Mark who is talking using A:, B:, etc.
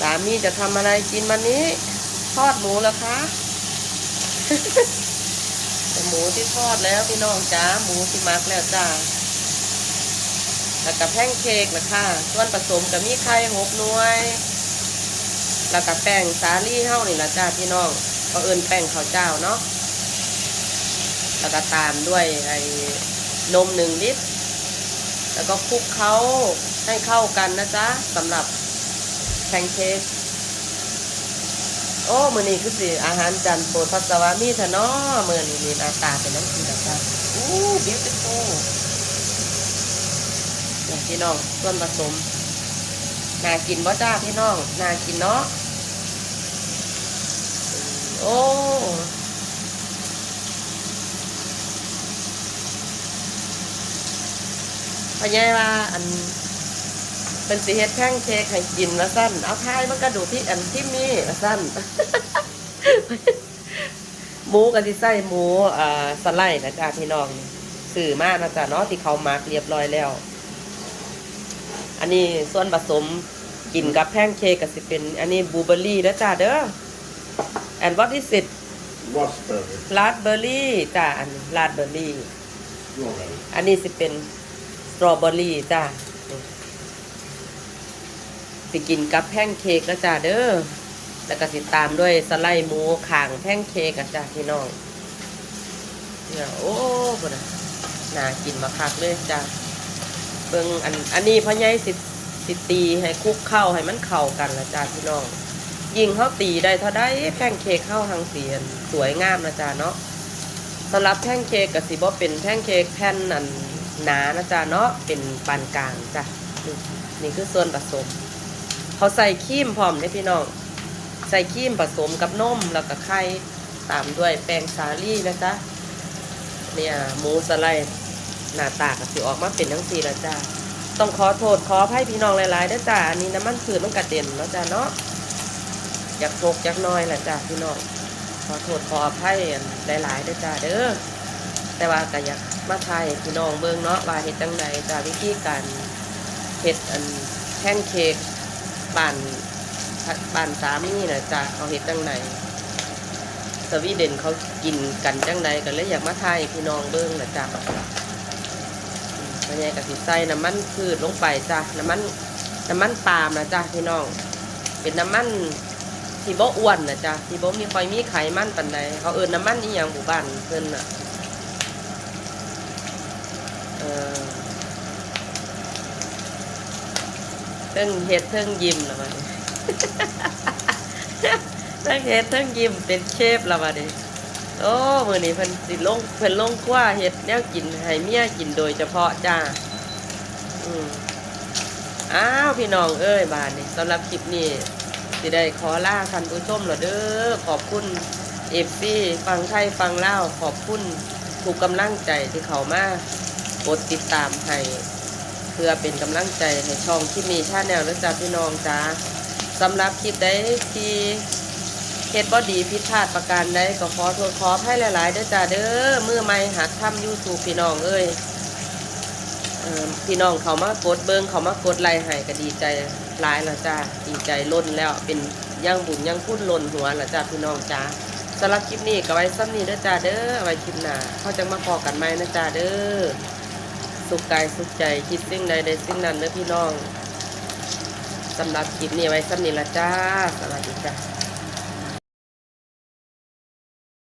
A: สามีจะทำอะไรกินวันนี้ ทอดหมูแล้วคะแต่หมูที่ทอดแล้วพี่น้องจ้าหมูที่มักแล้วจ้าแล้วกับแป้งเค้กนะค่ะส่วนผสมกับมีไข่หกหน่วย แล้วกับแป้งสาลี่เท่านี่ละจ้าพี่น้องเขาเอินแป้งข้าวเจ้าเนาะแล้วก็ตามด้วยไอ้นมหนึ่งลิตร แล้วก็คลุกเขาให้เข้ากันนะจ๊ะสำหรับ แพนเค้กโอ้มือนี้คือสิอาหารจานโปรดพัสวามีเถอะเนาะมือนี้มีหน้าตาเป็นน้ำสีนะจ๊ะอู้บิวตี้ฟูนี่พี่น้องส่วนผสมน่ากินบ่จ้าพี่น้องน่ากินเนาะโอ้พะยายว่าอัน เป็นสีเฮ็ดแท่งเค้กให้กินละสั้นเอาทายมันกระดูกที่อันที่มีละสั้นหมูกับที่ใส่หมูอ่าสไลด์นะจ๊ะพี่น้องสื่อมากนะจ๊ะเนาะที่เขามาร์กเรียบร้อยแล้ว อันนี้ส่วนผสมกินกับแพนเค้กก็สิเป็น อันนี้บลูเบอร์รี่นะจ๊ะเด้อ and what is it
B: Raspberry.
A: ลาดเบอร์รี่จ้ะอันลาดเบอร์รี่
B: Strawberry.
A: อันนี้สิเป็นสตรอเบอรี่จ้า สิกินกับแพนเค้กแล้วจ้าเด้อ แล้วก็สิตามด้วยสไลด์หมูข่างแพนเค้กอะจ้าพี่น้องเนี่ยโอ้ปนะน่ากินมาคักเลยจ้าเบิ่งอันอันนี้พ่อใหญ่สิสิตีให้คลุกเข้าให้มันเข้ากันละจ้าพี่น้อง ยิงเขาตีได้เท่าได้แพนเค้กเข้าทางเสียนสวยงามนะจ้าเนาะสำหรับแท่งเค้กกับสีบอเป็นแท่งเค้กแผ่นอันหนานะจ๊ะเนาะเป็นปานกลางจ้ะนี่นี่คือส่วนผสม เขาใส่ครีมพร้อมเด้พี่น้อง ใส่ครีมผสมกับนมแล้วก็ไข่ตามด้วยแป้งสาลี่นะจ๊ะเนี่ยหมูสไลด์หน้าตาก็สิออกมาเป็นทั้งสี่แล้วจ้ะต้องขอโทษขอให้พี่น้องหลายๆนะจ้ะอันนี้น้ำมันพืชมันกระเด็นเนาะจ้ะเนาะอยากโกอยากน้อยแหละจ้ะพี่น้องขอโทษขออภัยหลายๆด้วยจ้าเด้อแต่ว่าก็อยากมาทายพี่น้องเบิ่งเนาะว่าเฮ็ดจังไดจ้าวิธีการเฮ็ดอันแท่งเค้ก บ้านบ้านสามีน่ะจ้าเขาเฮ็ดจังไดสวีเดนเขากินกันจังไดก็เลยอยากมาทายพี่น้องเบิ่งนะจ้ามันใหญ่ก็สิใส่น้ำมันพืชลงไปจ้าน้ำมันน้ำมันปาล์มนะจ้าพี่น้อง เป็นน้ำมันที่บ่อ้วนนะจ๊ะที่บ่มีคอยมีไขมันปานใดเขาเอิ้นน้ำมันอีหยังหมู่บ้านเพิ่นน่ะเออเทิงเฮ็ดเทิงยิ้มล้วบัดนี้เทิงเฮ็ดเทิงยิ้มเป็นเชฟล้วบัดนี้โอ้มื้อนี้เพิ่นสิลงเพิ่นลงครัวเฮ็ดแนวกินให้เมียกินโดยเฉพาะจ้าอืมอ้าวพี่น้องเอ้ยบาดนี้สำหรับคลิปนี้สิได้ขอลาท่านผู้ชมเหรอเด้อขอบคุณเอฟซีฟังไทยฟังเล่าขอบคุณทุกกำลังใจที่เขามากดติดตามให้ พื่อเป็นกำลังใจให้ช่องที่มีชาแนลและจ้าพี่น้องจ้าสำหรับคลิปใดที่เฮ็ดบ่ดีผิดพลาดประการใดก็ขอโทษขอให้หลายๆเด้อจ้าเด้อมือใหม่หัดทำยูทูบพี่น้องเอ้ยอพี่น้องเขามากดเบิ้งเขามากดไลค์ให้ก็ดีใจหลายแล้วจ้าดีใจล้นแล้วเป็นย่างบุญย่างพุ่นล้นหัวแล้วจ้าพี่น้องจ้าสำหรับคลิปนี้ก็ไว้ซ้ำนี้เด้อจ้าเด้อไว้คลิปหน้าเขาจะมาพอกันไหมนะจ้าเด้อ สุขกายสุขใจคิดสิ่งใดใดสิ่งนั้นเด้อพี่น้องสำหรับคลิปนี้ไว้สำนีละจ้า สวัสดีจ้า